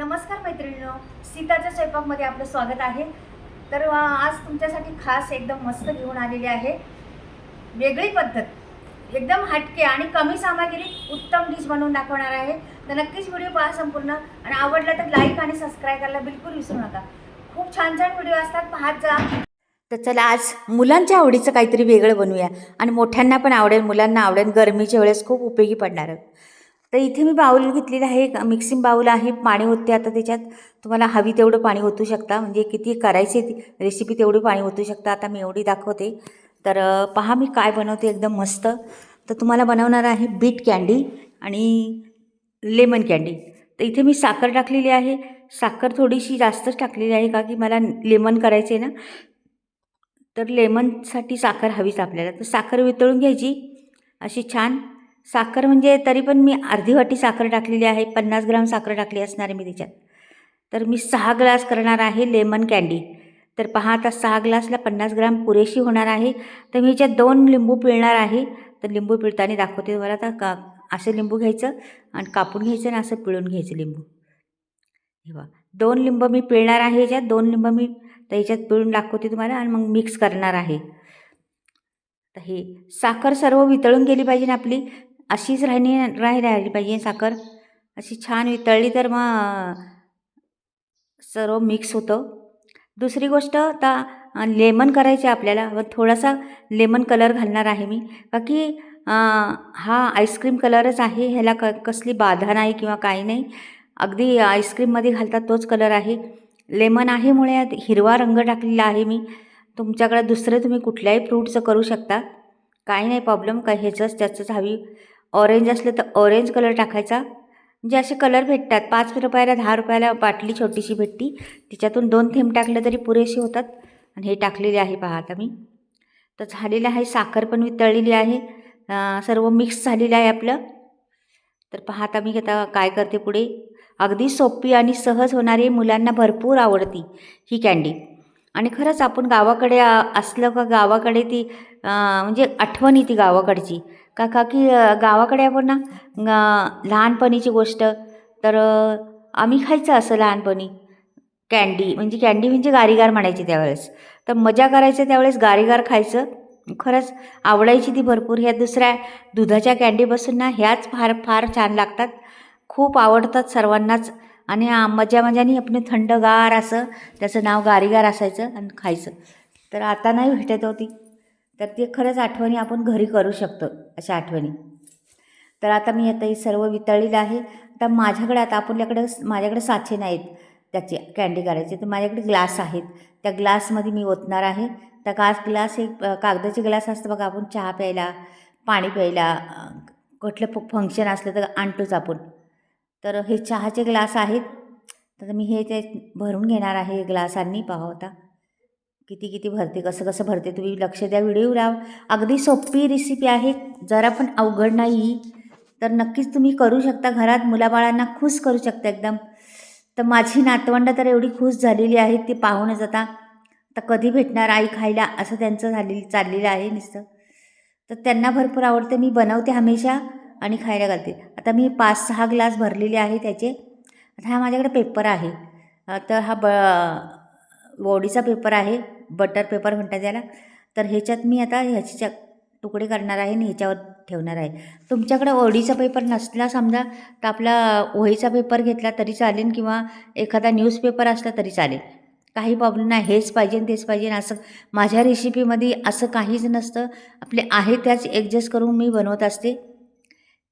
नमस्कार मैत्रिणींनो सीताच्या स्वयंपाकमध्ये आपलं स्वागत आहे. तर आज तुमच्यासाठी खास एकदम मस्त घेऊन आलेली आहे. वेगळी पद्धत एकदम हटके आणि कमी सामग्रीत उत्तम डिश बनवून दाखवणार आहे. तर नक्कीच व्हिडिओ पहा संपूर्ण आणि आवडला तर लाईक आणि सबस्क्राईब करायला बिलकुल विसरू नका. खूप छान छान व्हिडिओ असतात पाहत जा. तर चला आज मुलांच्या आवडीचं काहीतरी वेगळं बनवूया. आणि मोठ्यांना पण आवडेल मुलांना आवडेल गरमीच्या वेळेस खूप उपयोगी पडणार. तर इथे मी बाऊल घेतलेलं आहे. एक मिक्सिंग बाऊल आहे. पाणी होते आता त्याच्यात. तुम्हाला हवी तेवढं पाणी ओतू शकता. म्हणजे किती करायची ती रेसिपी तेवढी पाणी ओतू शकता. आता मी एवढी दाखवते. तर पहा मी काय बनवते एकदम मस्त. तर तुम्हाला बनवणार आहे बीट कॅन्डी आणि लेमन कॅन्डी तर इथे मी साखर टाकलेली आहे. साखर थोडीशी जास्तच टाकलेली आहे का की मला लेमन करायचे आहे ना? तर लेमनसाठी साखर हवीच आपल्याला. तर साखर वितळून घ्यायची. अशी छान साखर म्हणजे तरी पण मी अर्धी वाटी साखर टाकलेली आहे पन्नास ग्राम साखर टाकली असणार आहे मी त्याच्यात. तर मी सहा ग्लास करणार आहे लेमन कँडी. तर पहा आता सहा ग्लासला पन्नास ग्राम पुरेशी होणार आहे. तर मी याच्यात दोन लिंबू पिळणार आहे. तर लिंबू पिळताना दाखवते तुम्हाला आता का असं लिंबू घ्यायचं आणि कापून घ्यायचं आणि असं पिळून घ्यायचं लिंबू. हे बघा दोन लिंब मी पिळणार आहे याच्यात दोन लिंब मी तर याच्यात पिळून दाखवते तुम्हाला आणि मग मिक्स करणार आहे. तर हे साखर सर्व वितळून गेली पाहिजे ना आपली. अशीच राहणी राही राहिली पाहिजे साखर. अशी छान वितळली तर मग सर्व मिक्स होतं. दुसरी गोष्ट आता लेमन करायचे आपल्याला. व थोडासा लेमन कलर घालणार आहे मी. का की हा आईस्क्रीम कलरच आहे. ह्याला क कसली बाधा नाही किंवा काही नाही. अगदी आईस्क्रीममध्ये घालतात तोच कलर आहे. लेमन आहे मुळे हिरवा रंग टाकलेला आहे मी. तुमच्याकडे दुसरं तुम्ही कुठल्याही फ्रूटचं करू शकता. काही नाही प्रॉब्लेम काय ह्याचंच त्याचंच हवी. ऑरेंज असलं तर ऑरेंज कलर टाकायचा. म्हणजे असे कलर भेटतात. पाच रुपयाला दहा रुपयाला बाटली छोटीशी भेटती. तिच्यातून दोन थेंब टाकलं तरी पुरेसे होतात. आणि हे टाकलेले आहे पहा आता मी. तर झालेलं आहे साखर पण वितळलेली आहे. सर्व मिक्स झालेलं आहे आपलं. तर पहा आता मी आता काय करते पुढे. अगदी सोपी आणि सहज होणारी मुलांना भरपूर आवडती ही कॅन्डी आणि खरंच आपण गावाकडे असलं का गावाकडे ती म्हणजे आठवण येते गावाकडची. का का की गावाकडे आपण ना लहानपणीची गोष्ट तर आम्ही खायचं असं लहानपणी. कँडी म्हणजे कँडी म्हणजे गारीगार म्हणायची त्यावेळेस. तर मजा करायचं त्यावेळेस गारीगार खायचं. खरंच आवडायची ती भरपूर. ह्या दुसऱ्या दुधाच्या कँडीपासून ना ह्याच फार फार छान लागतात. खूप आवडतात सर्वांनाच. आणि मजा म्हणजे मजाने आपण थंडगार असं त्याचं नाव गारीगार असायचं आणि खायचं. तर आता नाही भेटत होती तर ते खरंच आठवणी आपण घरी करू शकतो अशा आठवणी. तर आता मी आता हे सर्व वितळलेलं आहे. आता माझ्याकडे आता आपल्याकडे माझ्याकडे साचे नाहीत त्याचे कॅन्डी करायचे. तर माझ्याकडे ग्लास आहेत. त्या ग्लासमध्ये मी ओतणार आहे. त्या काच ग्लास एक कागदाचे ग्लास असतं बघा आपण चहा प्यायला पाणी प्यायला कुठलं फ फंक्शन असलं तर आणतोच आपण. तर हे चहाचे ग्लास आहेत. तर मी हे ते भरून घेणार आहे ग्लासांनी पाहा होता किती किती भरते कसं कसं भरते तुम्ही लक्ष द्या व्हिडिओला अगदी सोपी रेसिपी आहे जरा पण अवघड नाही. तर नक्कीच तुम्ही करू शकता घरात मुलाबाळांना खुश करू शकता एकदम. तर माझी नातवंड तर एवढी खुश झालेली आहेत ती पाहूनच आता. आता कधी भेटणार आई खायला असं त्यांचं झालेलं चाललेलं आहे नुसतं. तर त्यांना भरपूर आवडते मी बनवते हमेशा आणि खायला घालते. आता मी पाच सहा ग्लास भरलेले आहे त्याचे. आता हा माझ्याकडे पेपर आहे. तर हा ब बॉडीचा पेपर आहे. बटर पेपर म्हणतात त्याला. तर ह्याच्यात मी आता ह्याच्या तुकडे करणार आहे आणि ह्याच्यावर ठेवणार आहे. तुमच्याकडं ओढीचा पेपर नसला समजा तर आपला ओहीचा पेपर घेतला तरी चालेल किंवा एखादा न्यूजपेपर असला तरी चालेल. काही प्रॉब्लेम नाही. हेच पाहिजे तेच पाहिजे असं माझ्या रेसिपीमध्ये असं काहीच नसतं. आपले आहे त्याच ॲडजस्ट करून मी बनवत असते.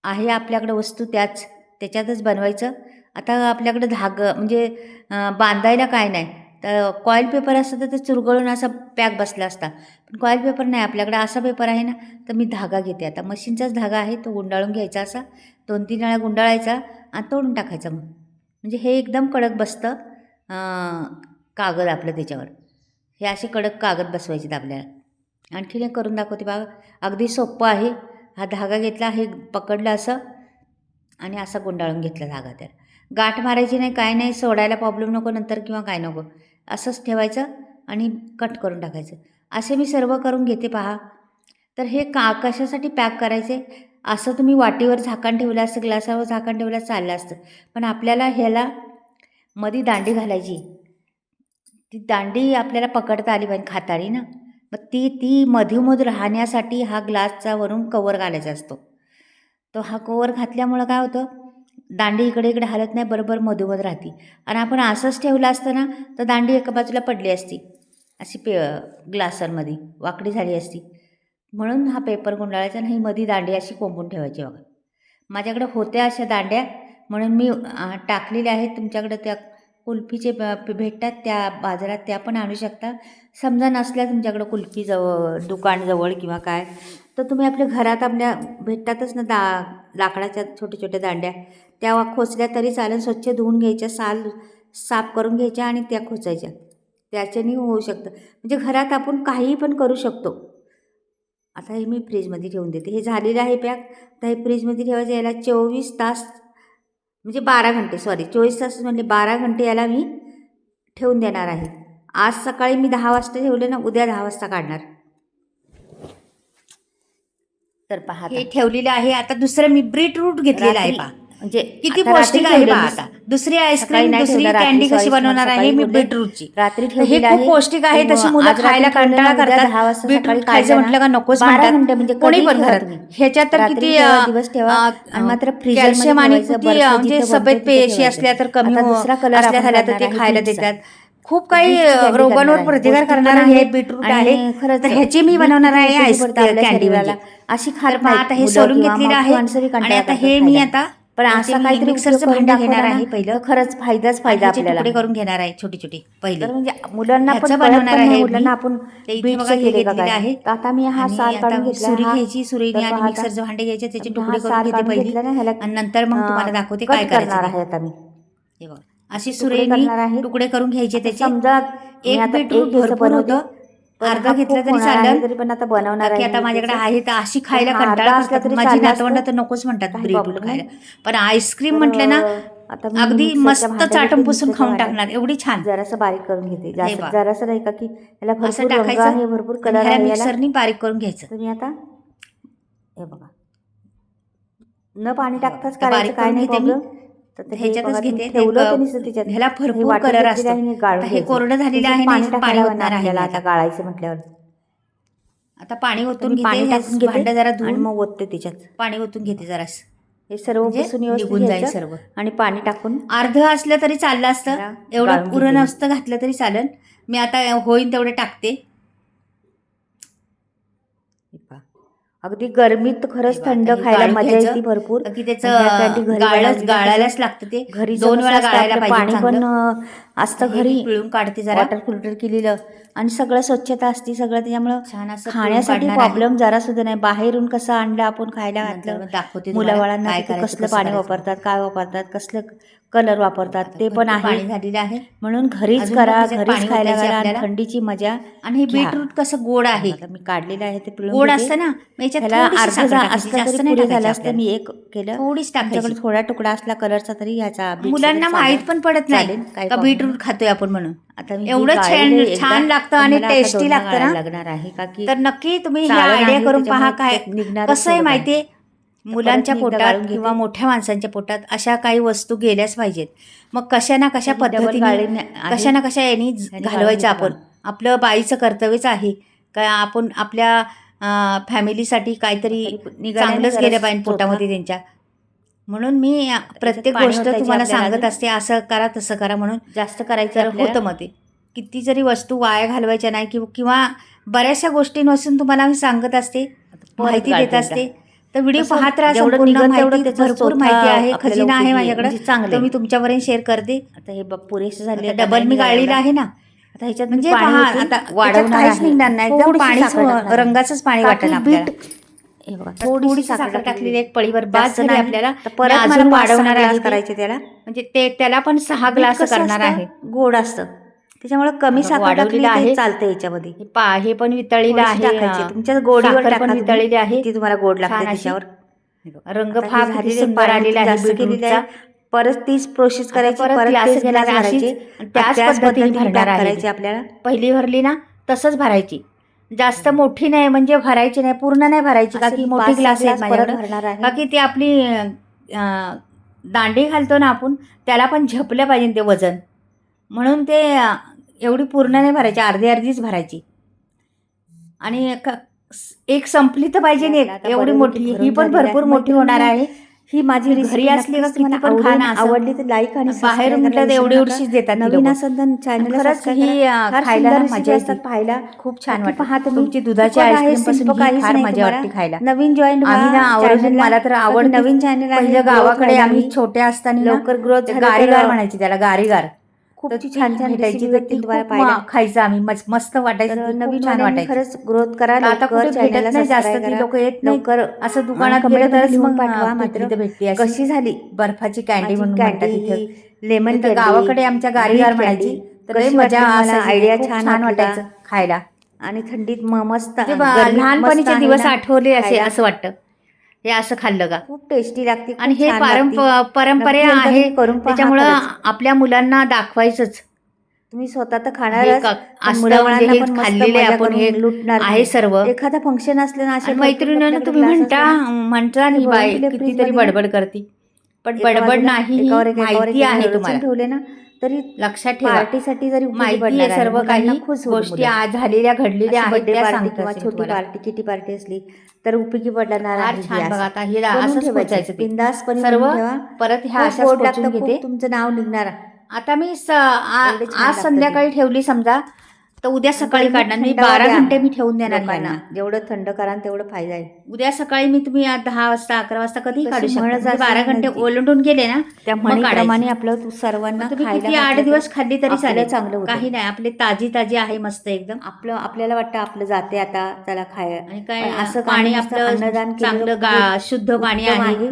आहे आपल्याकडं वस्तू त्याच त्याच्यातच बनवायचं. आता आपल्याकडं धाग म्हणजे बांधायला काय नाही. तर कॉईल पेपर असतं तर ते चुरगळून असा पॅक बसला असता. पण कॉईल पेपर नाही आपल्याकडे असा पेपर आहे ना तर मी धागा घेते. आता मशीनचाच धागा आहे तो गुंडाळून घ्यायचा असा. दोन तीन वेळा गुंडाळायचा आणि तोडून टाकायचा मग. म्हणजे हे एकदम कडक बसतं कागद आपलं त्याच्यावर. हे असे कडक कागद बसवायचे आपल्याला. आणखीन एक करून दाखवते बा अगदी सोपं आहे. हा धागा घेतला हे पकडलं असं आणि असा गुंडाळून घेतला धागा तर गाठ मारायची नाही काय नाही सोडायला प्रॉब्लेम नको नंतर किंवा काय नको. असंच ठेवायचं आणि कट करून टाकायचं. असे मी सर्व करून घेते पहा. तर हे का कशासाठी पॅक करायचे? असं तुम्ही वाटीवर झाकण ठेवलं असतं ग्लासावर झाकण ठेवलं चाललं असतं. पण आपल्याला ह्याला मधी दांडी घालायची. ती दांडी आपल्याला पकडता आली पाहिजे खाताळी ना. मग ती ती मधोमध राहण्यासाठी हा ग्लासचा वरून कवर घालायचा असतो. तो हा कवर घातल्यामुळं काय होतं? दांडी इकडे इकडे हलत नाही बरोबर मधोमध राहते. आणि आपण असंच ठेवलं असतं ना तर दांडी एका बाजूला पडली असती. अशी पे ग्लासरमध्ये वाकडी झाली असती. म्हणून हा पेपर गुंडाळायचा आणि ही मधी दांडी अशी कोंबून ठेवायची बघा. माझ्याकडे होत्या अशा दांड्या म्हणून मी टाकलेल्या आहेत. तुमच्याकडे त्या कुल्फीचे ब- भेटतात त्या बाजारात त्या पण आणू शकता. समजा नसल्या तुमच्याकडं कुल्फी जवळ दुकानजवळ किंवा काय तर तुम्ही आपल्या घरात आपल्या भेटतातच ना दा लाकडाच्या छोट्या छोट्या दांड्या. त्या खोचल्या तरी चालेल स्वच्छ धुवून घ्यायच्या साल साफ करून घ्यायच्या आणि त्या खोचायच्या. त्याच्याने होऊ शकतं. म्हणजे घरात आपण काहीही पण करू शकतो. आता हे मी फ्रीजमध्ये ठेवून देते. हे झालेलं आहे पॅक. तर हे फ्रीजमध्ये ठेवायचं याला चोवीस तास म्हणजे बारा घंटे सॉरी चोवीस तास म्हणले बारा घंटे याला मी ठेवून देणार आहे. आज सकाळी मी दहा वाजता ठेवले ना उद्या दहा वाजता काढणार. तर पहा हे ठेवलेलं आहे आता दुसरं मी बीटरूट घेतलेलं आहे पहा. म्हणजे किती पौष्टिक आहे. आता दुसरी आईस्क्रीम दुसरी कॅन्डी कशी बनवणार आहे मी. बीटरूटची रात्री हे खूप. पौष्टिक आहे तशी मुलं खायला कंटाळा करतात बीटरूट खायचं म्हटलं का नकोच म्हणतात म्हणजे कोणी पण घरात. ह्याच्यात तर किती दिवस ठेवा. मात्र कॅल्शियम आणि म्हणजे सफेद पेशी असल्या तर. कमी हो- दुसरा कलर असल्या तर ते खायला. देतात खूप काही रोगांवर. प्रतिकार करणार आहे बीटरूट आहे खरंच तर ह्याची मी बनवणार आहे किती आईस पडतं आपल्या कॅन्डी. म्हणजे अशी नाहीत आता हे सोलून घेतलेलं आहे आणि आता हे मी. आता पण असं काहीतरी मिक्सरचं भांडं घेणार आहे पहिलं. खरंच फायदाच फायदा आपल्याला. करून घेणार आहे छोटी छोटी पहिले. तर म्हणजे मुलांना पण बनवणार आहे मुलांना. आपण आहे. आता मी हा साल काढून सुरी घ्यायची सुरीने आणि मिक्सरचे भांडे घ्यायचे त्याचे तुकडे करून घेते पहिली. आणि नंतर मग तुम्हाला दाखवते काय करणार आहे. आता मी. अशी आहे. तुकडे करून घ्यायचे त्याचे. समजा एक बीटरूट भरपूर होतं. अर्धा घेतलं तरी चालेल तरी पण आता बनवणार आहे आता माझ्याकडे. आहे तर अशी खायला कंटाळा असला तरी माझी नातवंड. तर नकोच म्हणतात खायला. पण आईस्क्रीम म्हटलं ना आता अगदी मस्त घेते, पुसून खाऊन. टाकणार एवढी छान जरासं बारीक करून घेते. जरासं नाही का की याला असं टाकायचं भरपूर कलर मिक्सरनी बारीक करून घ्यायचं तुम्ही आता हे बघा न पाणी. टाकताच काय नाही. प्रॉब्लेम तर ह्याच्यातच घेते ह्याला भरपूर कलर असतो हे. कोरडं झालेलं आहे पाणी आहे आता. गाळायचं म्हटल्यावर आता पाणी ओतून घेते भांडं जरा धुवून मग ओतते त्याच्यात पाणी ओतून घेते जरास हे सर्व म्हणजे निघून जाईल सर्व. आणि पाणी टाकून अर्ध असलं तरी चाललं असतं जरा एवढं पुरण. असतं घातलं तरी चालेल मी आता होईन तेवढे टाकते हे पहा. अगदी गरमीत खरंच थंड खायला मजा. येते भरपूर. की त्याचं गाळच बनवलेल्या गाळायलाच लागतं ते. घरी दोन वेळा गाळायला पाणी पण असतं घरी. पिळून काढते जरा. वॉटर फिल्टर केलेलं. आणि सगळं स्वच्छता असते सगळं त्याच्यामुळं छान असं खाण्यासाठी. प्रॉब्लेम जरा सुद्धा नाही. बाहेरून कसं आणलं आपण खायला घातलं दाखवते मुलाबाळांना कसलं कसं पाणी. वापरतात काय वापरतात कसलं कलर वापरतात. ते पण आहे. झालेलं आहे. म्हणून घरीच करा घरीच खायला घाला. थंडीची मजा आणि हे. बीटरूट कसं गोड आहे? मी काढलेलं आहे ते गोड. असतं ना? झालं असतं. मी एक केलं. थोडीच टाकायची. थोडा तुकडा असला कलरचा तरी ह्याचा बीटचा मुलांना. माहीत पण पडत नाही बीटरूट खातोय आपण म्हणून. आता मी एवढं छान छान लागतं आणि टेस्टी लागतं ना? लागणार आहे का की तर नक्की तुम्ही आयडिया करून पहा काय ते निघणारच कसं आहे. माहितीये? मुलांच्या पोटात. किंवा मोठ्या माणसांच्या पोटात अशा काही वस्तू गेल्याच पाहिजेत मग कशा ना कशा पद्धतीने. कशा ना कशा यांनी घालवायचं आपण आपलं बाईचं कर्तव्यच आहे का आपण आपल्या फॅमिलीसाठी काहीतरी चांगलंच गेलं पाहिजे. पोटामध्ये त्यांच्या म्हणून मी प्रत्येक गोष्ट तुम्हाला सांगत. असते असं करा तसं करा म्हणून जास्त करायचं. होतं मग ते किती जरी वस्तू वाया घालवायच्या नाही किंवा किंवा बऱ्याचशा गोष्टींपासून तुम्हाला मी सांगत असते माहिती देत. असते तर व्हिडिओ पाहत राहा संपूर्ण माहिती भरपूर माहिती आहे खजिना आहे. माझ्याकडे म्हणजे चांगलं मी. तुमच्यापर्यंत शेअर करते आता हे बघ पुरेसे झाले डबल मी गाळलेलं आहे ना आता ह्याच्यात म्हणजे पहा पाणी आता वाढवणार काहीच. निघणार नाही एकदम आहे. रंगाचंच पाणी वाटेल आपल्याला थोडीशी साखर टाकलेली एक पळीवर नाही. आपल्याला परत अजून वाढवणार आहे. करायचे त्याला म्हणजे ते त्याला पण सहा ग्लास करणार? आहे गोड असतं त्याच्यामुळे कमी साखर टाकली आहे. आहे चालतं याच्यामध्ये हे पा हे पण वितळलेलं थोडीशी आहे टाकायची. तुमच्या गोडीवर साखर टाका पण तुम्ही. वितळलेली आहे किती तुम्हाला गोड लागते छान अशी. त्याच्यावर रंग आता हे फार झालेलं किती सुंदर आलेला आहे जास्त केलेलं बीटरूटचा आहे. परत तीच प्रोसेस करायची परत तेच अशीच. आणि त्याच त्याच पद्धतीने पद्धतीने भरणार pack आहे करायचे आपल्याला पहिली भरली ना तसंच भरायची जास्त मोठी नाही म्हणजे भरायची नाही पूर्ण नाही भरायची का की मोठी सहा ग्लास आहेत glass परत माझ्याकडे भरणार आहे. की ती आपली अं, दांडी घालतो ना आपण त्याला पण झपलं पाहिजे ते वजन म्हणून ते एवढी पूर्ण नाही भरायची अर्धी अर्धीच भरायची आणि क- एक संपली तर पाहिजे नाही एवढी मोठी ही पण भरपूर. मोठी होणार आहे ही माझी घरी असली का किती पण आवडेल. खा ना असं. आवडली तर लाईक आणि बाहेर म्हटलं तर एवढी एवढीच. देतात नवीन तर चॅनल खरंच ही खायला मजा असतात पाहायला खूप छान वाटतं. तुमची दुधाची आईस्क्रीम ही काहीच फार मजा. वाटते खायला नवीन जॉईन आम्ही ना आवर्जून मला तर आवडते नवीन चॅनल आहे पहिलं गावाकडे आम्ही हवी. छोटे असताना लवकर ग्रोथ गारीगार म्हणायची त्याला गारीगार खूप छान छान भेटायची तर भेटतील ती तुम्हाला पाहायला. खायचं आम्ही. मस्त वाटायचं. नवीन छान वाटायचं. खरंच ग्रोथ करा. आता कुठे भेटत नाही जास्त ती लोक येत नाही. लवकर असं दुकानात गेलं तरच मग पाठवा मात्र. तर भेटली कशी झाली? बर्फाची कॅन्डी म्हणून तिथे लेमन गावाकडे आमच्या गारीगार म्हणायची तर मजा आयडिया छान? वाटायचं. खायला. आणि थंडीत मस्त गरमीत लहानपणीचे दिवस. आठवले असे. असं वाटतं. हे असं खाल्लं का? खूप टेस्टी लागते आणि हे पारंप. परंपरे आहे. करून त्याच्यामुळं. आपल्या मुलांना दाखवायचंच. तुम्ही स्वतः तर मुलाबाळांना म्हणजे आहे मजा आपण करून हे लुटणार आहे सर्व. एखादा फंक्शन असलं मैत्रिणीनं तुम्ही म्हणता म्हणता कितीतरी. बडबड करती. पण बडबड नाही माहिती आहे तुम्हाला. ठेवले ना तरी लक्षात ठेवा पार्टीसाठी जरी माहिती आहे. सर्व काही खुश गोष्टी. आज झालेल्या घडलेल्या अशी आहेत त्या party सांगता किंवा असेल छोटी. पार्टी किटी पार्टी असली तर उपयोगी पडणार ही असं. हे ठेवायचं. बिनधास्तपणे सर्व. परत ह्या घेते खूप तुमचं नाव निघणार आता मी आज संध्याकाळी ठेवली समजा तर उद्या सकाळी काढणार मी बारा घंटे मी ठेवून देणार. यांना. जेवढं थंड कराल तेवढं फायदा आहे उद्या सकाळी मी तुम्ही दहा वाजता अकरा वाजता कधी काढू शकता बारा घंटे. ओलांडून गेले ना त्या म्हणीप्रमाणे. आपलं तू सर्वांना किती आठ दिवस खाल्ली तरी चालेल चांगलं. काही नाही आपले ताजी ताजी आहे मस्त एकदम आपलं आपल्याला वाटतं आपलं जाते आता त्याला खाय आणि काय असं पाणी. आपलं अन्नदान चांगलं शुद्ध पाणी आहे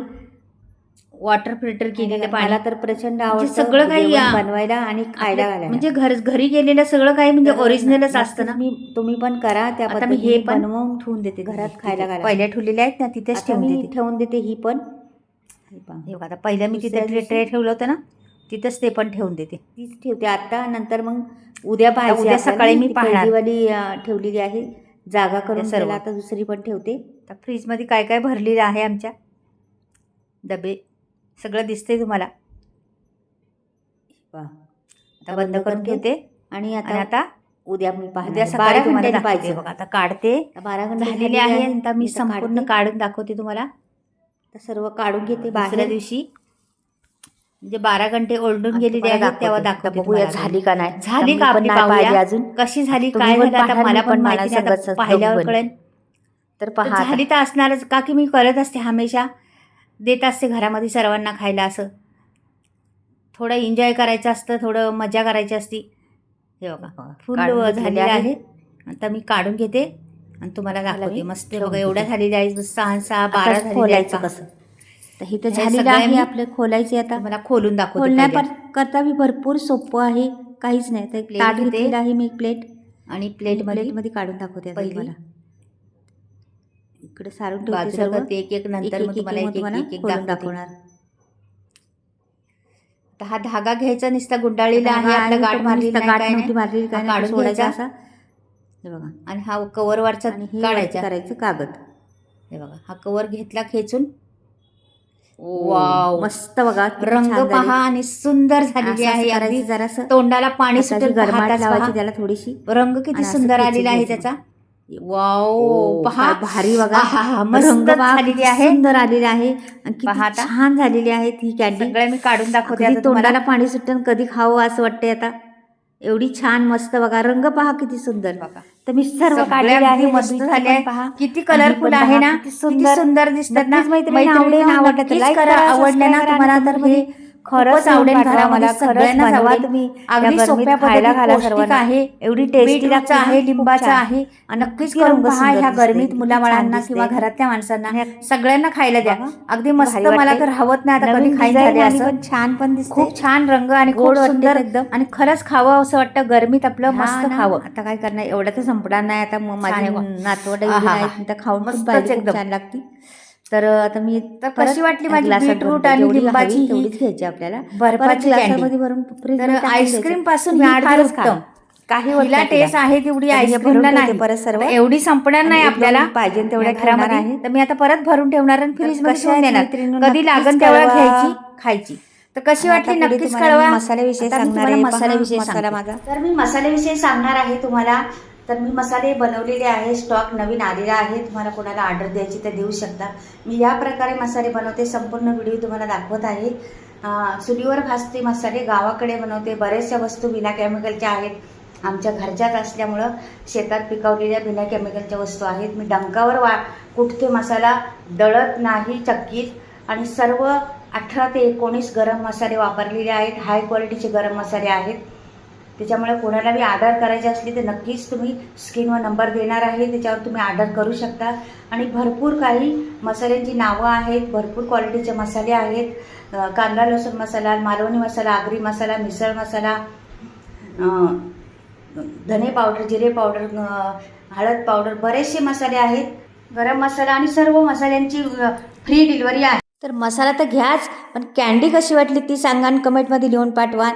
वॉटर फिल्टर केलेलं पाणी मला तर प्रचंड म्हणजे आवडतं सगळं काही बनवायला आणि खायला घालायला म्हणजे घर घरी गेलेलं सगळं काही म्हणजे तर ओरिजिनलच असतं ना? मी तुम्ही पण करा त्या मी हे बनवून ठेवून देते घरात. खायला घाला. पहिल्या ठेवलेल्या आहेत ना तिथेच ठेवून ठेवून देते ही पण. आता पहिल्या मी तिथे ट्रे ठेवलं होतं ना तिथेच ते पण ठेवून देते. तीच ठेवते. आता नंतर मग उद्या पाहिजे उद्या. सकाळी मी. पहिलीवाली ठेवलेली आहे. जागा करून सर्व. आता दुसरी पण ठेवते. आता फ्रीजमध्ये काय काय भरलेलं आहे आमच्या? डबे. सगळं दिसतंय तुम्हाला. आता बंद करून ठेवते आणि आता आता उद्या मी आहे. सकाळी बारा घंट्याने दाखवते पाहिजे. बघा. आता काढते. बारा घंटे झालेले आहे आता मी संपूर्ण. काढून दाखवते तुम्हाला. तर सर्व काढून घेते दुसऱ्या दिवशी. म्हणजे बारा घंटे ओलडून गेलेले आहेत तेव्हा दाखवते. बघूया. झाली का नाही. झाली का पण आपली नाही पाहूया? पाहिली अजून? कशी झाली? काय झालं? आता मला पण मला पाहिल्यावर. कळेल. तर पहा झाली तर असणारच. का की मी करत असते हमेशा? देत असते घरामध्ये सर्वांना खायला असं थोडं एन्जॉय करायचं असतं थोडं मजा करायची असती हे बघा फुल झालेले आहे. आहे आता मी काढून घेते आणि तुम्हाला दाखवते मी मस्त बघा एवढ्या. झालेल्या आहेत सहा सहा बारा खोलायचं. कसं तर ही तर झालेलं आहे मी आपलं खोलायचे आता तुम्हाला खोलून पहिले. करता बी भरपूर सोपं आहे काहीच नाही तर प्लेट ताट घेते. घेतलेलं आहे मी एक प्लेट आणि प्लेटमध्ये प्लेटमध्ये काढून दाखवते पहिली. तुम्हाला इकडे सारून ठेवते सर्व एक एक नंतर मग तुम्हाला एक एक एक दाखवणार तर हा धागा घ्यायचा नुसता गुंडाळलेला आहे आपलं गाठ मारलेली नाही, गाठ नव्हती. मारलेली काय काढून सोडायचा. असा हे बघा आणि हा कवरवरचा काढायचा करायचं कागद हे बघा हा कवर घेतला खेचून वाव. मस्त बघा रंग. पहा आणि सुंदर झालेली आहे अगदी जरासं तोंडाला पाणी पहा. त्याला थोडीशी रंग किती सुंदर आलेला आहे. त्याचा वाव पहा. भारी बघा. आहा, मस्त झालेली सुंदर आलेली आहे. छान झालेली आहे ती कॅन्डी मी काढून दाखवते. तोंडाला पाणी सुटतं कधी खावं असं वाटतंय आता. एवढी छान मस्त बघा. रंग पहा किती सुंदर. बघा. तर मी सर्व काढलेले आहे मस्त झाले आहे. पहा. किती कलरफुल आहे ना. किती सुंदर. सुंदर दिसतात ना. मैत्रिणींना आवडेल, मैत्रिणींना आवडलं करा ना तुम्हाला तर खरंच आवडेल घरामध्ये सगळ्यांनाच बनवा. तुम्ही अगदी सोप्या खायला घाला सर्वांना. आहे एवढी टेस्टी आहे लिंबाचं. आहे नक्कीच करून पहा ह्या गरमीत मुलाबाळांना किंवा. घरातल्या माणसांना सगळ्यांना खायला द्या अगदी मस्त मला. तर हवत नाही आता कधी आणि असं पण छान पण दिसते खूप छान रंग आणि गोड सुंदर एकदम. आणि खरंच खावं असं वाटतं गरमीत आपलं मस्त खावं आता काय करणार एवढं तर संपणार नाही आता मग छान माझी आहे बा. नातवड. खाऊन खूप एकदम. छान लागती तर आता मी तर कशी वाटली माझी बीटरूट. आणि लिंबाची तेवढीच घ्यायची आपल्याला बर्फाची. ग्लासामध्ये भरून तर आईस्क्रीम. पासून काही हिला. टेस्ट आहे तेवढी आईस्क्रीमला नाही परत सर्व. एवढी संपणार नाही आपल्याला पाहिजे तेवढ्या घरामध्ये आहे. तर मी आता परत भरून ठेवणार आणि फ्रीजमध्ये देणार कधी तेवढ्या कळवा. घ्यायची खायची तर कशी वाटली नक्कीच कळवा मसाल्याविषयी सांगणार मसाल्याविषयी मसाला सांगते. माझा. तर मी मसाल्याविषयी सांगणार आहे तुम्हाला तर मी मसाले बनवलेले आहे स्टॉक नवीन आलेला आहे तुम्हाला कोणाला ऑर्डर द्यायची तर देऊ शकता. मी या प्रकारे मसाले बनवते संपूर्ण व्हिडिओ तुम्हाला दाखवत आहे. चुलीवर भाजते मसाले गावाकडे बनवते बऱ्याचशा वस्तू बिना केमिकलच्या आहेत. आमच्या घरच्याच असल्यामुळं शेतात पिकवलेल्या बिना केमिकलच्या वस्तू आहेत. मी डंकावर वा कुठते मसाला दळत नाही चक्कीत. आणि सर्व अठरा ते एकोणीस गरम मसाले वापरलेले आहेत. हाय क्वालिटीचे गरम मसाले आहेत. त्याच्यामुळे कोणाला बी आधार करायची असली तर नक्कीच तुम्ही स्क्रीनवर नंबर देणार आहे त्याच्यावर तुम्ही ऑर्डर करू शकता. आणि भरपूर काही मसाल्यांची नावं आहेत भरपूर क्वालिटीचे मसाले आहेत. कांदा लसूण मसाला मालवणी मसाला आगरी मसाला मिसळ मसाला धने पावडर जिरे पावडर हळद पावडर बरेचसे मसाले आहेत. गरम मसाला आणि सर्व मसाल्यांची फ्री डिलिव्हरी आहे. तर मसाला तर घ्याच पण कॅन्डी कशी वाटली ती सांगा आणि कमेंटमध्ये लिहून पाठवा.